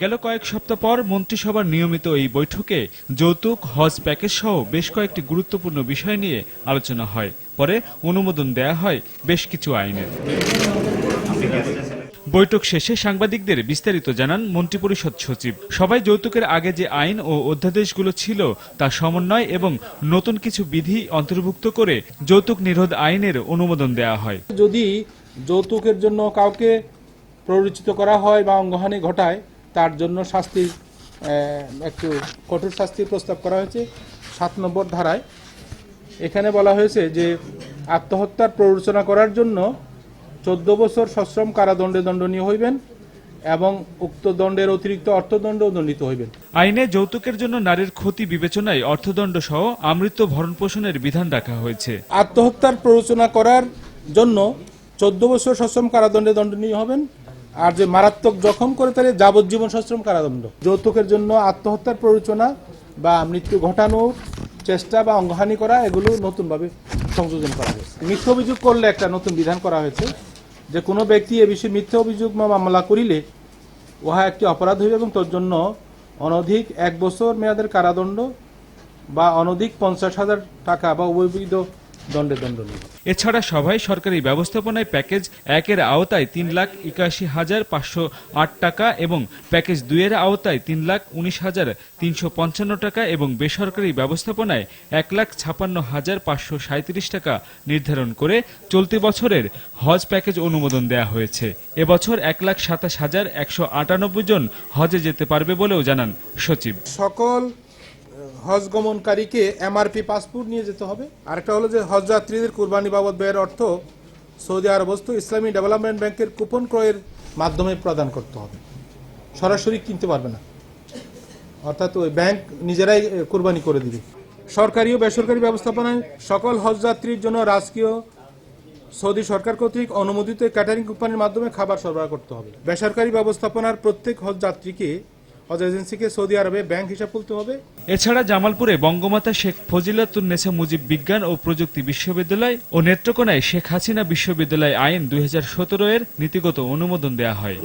গেল কয়েক সপ্তাহ পর মন্ত্রিসভার নিয়মিত এই বৈঠকে যৌতুক, হজ প্যাকেজ সহ বেশ কয়েকটি গুরুত্বপূর্ণ বিষয় নিয়ে আলোচনা হয়। পরে অনুমোদন দেয়া হয় বেশ কিছু আইনের। বৈঠক শেষে সাংবাদিকদের বিস্তারিত জানান মন্ত্রিপরিষদ সচিব। সবাই যৌতুকের আগে যে আইন ও অধ্যাদেশগুলো ছিল তা সমন্বয় এবং নতুন কিছু বিধি অন্তর্ভুক্ত করে যৌতুক নিরোধ আইনের অনুমোদন দেয়া হয়। যদি যৌতুকের জন্য কাউকে প্ররোচিত করা হয় বা অঙ্গহানি ঘটায় তার জন্য শাস্তি আহ, একটু কঠোর শাস্তির প্রস্তাব করা হয়েছে সাত নম্বর ধারায়। এখানে বলা হয়েছে যে আত্মহত্যার প্ররোচনা করার জন্য চোদ্দ বছর সশ্রম কারাদণ্ডে দণ্ডনীয় হইবেন এবং উক্ত দণ্ডের অতিরিক্ত অর্থদণ্ড দণ্ডিত হইবেন। আইনে যৌতুকের জন্য নারীর ক্ষতি বিবেচনায় অর্থদণ্ড সহ আমৃত্য ভরণ পোষণের বিধান রাখা হয়েছে। আত্মহত্যার প্ররোচনা করার জন্য চোদ্দ বছর সশ্রম কারাদণ্ডে দণ্ডনীয় হবেন আর যে মারাত্মক জখম করে তাহলে যাবজ্জীবন সশ্রম কারাদণ্ড। যৌতুকের জন্য আত্মহত্যার প্ররোচনা বা মৃত্যু ঘটানোর চেষ্টা বা অঙ্গহানি করা, এগুলো নতুনভাবে সংযোজন করা হয়েছে। মিথ্যা অভিযোগ করলে একটা নতুন বিধান করা হয়েছে যে কোনো ব্যক্তি এ বিষয়ে মিথ্যা অভিযোগ বা মামলা করিলে উহা একটি অপরাধ হইবে এবং তোর জন্য অনধিক এক বছর মেয়াদের কারাদণ্ড বা অনধিক পঞ্চাশ হাজার টাকা বা অবৈধ দণ্ডে দণ্ডনীয় এছাড়া সভায় সরকারি ব্যবস্থাপনায় প্যাকেজ একের আওতায় তিন লাখ একাশি হাজার পাঁচশো আট টাকা এবং প্যাকেজ দুইয়ের আওতায় তিন লাখ উনিশ হাজার তিনশো পঞ্চান্ন টাকা এবং বেসরকারি ব্যবস্থাপনায় এক লাখ ছাপান্ন হাজার পাঁচশো সাঁত্রিশ টাকা নির্ধারণ করে চলতি বছরের হজ প্যাকেজ অনুমোদন দেয়া হয়েছে। এবছর এক লাখ সাতাশ হাজার একশো আটানব্বই জন হজে যেতে পারবে বলেও জানান সচিব। সকল হজ গমনকারীকে এমআরপি পাসপোর্ট নিয়ে যেতে হবে। আরেকটা হলো যে হজ যাত্রীদের কুরবানি বাবদ ব্যয়ের অর্থ সৌদি আরবস্থ ইসলামী ডেভেলপমেন্ট ব্যাংকের কুপন ক্রয়ের মাধ্যমে প্রদান করতে হবে। সরাসরি কিনতে পারবে না। অর্থাৎ ওই ব্যাংক নিজেরাই কুরবানি করে দিবে। সরকারি ও বেসরকারি ব্যবস্থাপনায় সকল হজ যাত্রীর জন্য রাজকীয় সৌদি সরকার কর্তৃক অনুমোদিত ক্যাটারিং কোম্পানির মাধ্যমে খাবার সরবরাহ করতে হবে। বেসরকারি ব্যবস্থাপনার প্রত্যেক হজ যাত্রীকে এজেন্সিকে সৌদি আরবে ব্যাংক হিসাব খুলতে হবে। এছাড়া জামালপুরে বঙ্গমাতা শেখ ফজিলাতুন্নেসা মুজিব বিজ্ঞান ও প্রযুক্তি বিশ্ববিদ্যালয় ও নেত্রকোনায় শেখ হাসিনা বিশ্ববিদ্যালয় আইন দুই হাজার সতেরো এর নীতিগত অনুমোদন দেয়া হয়।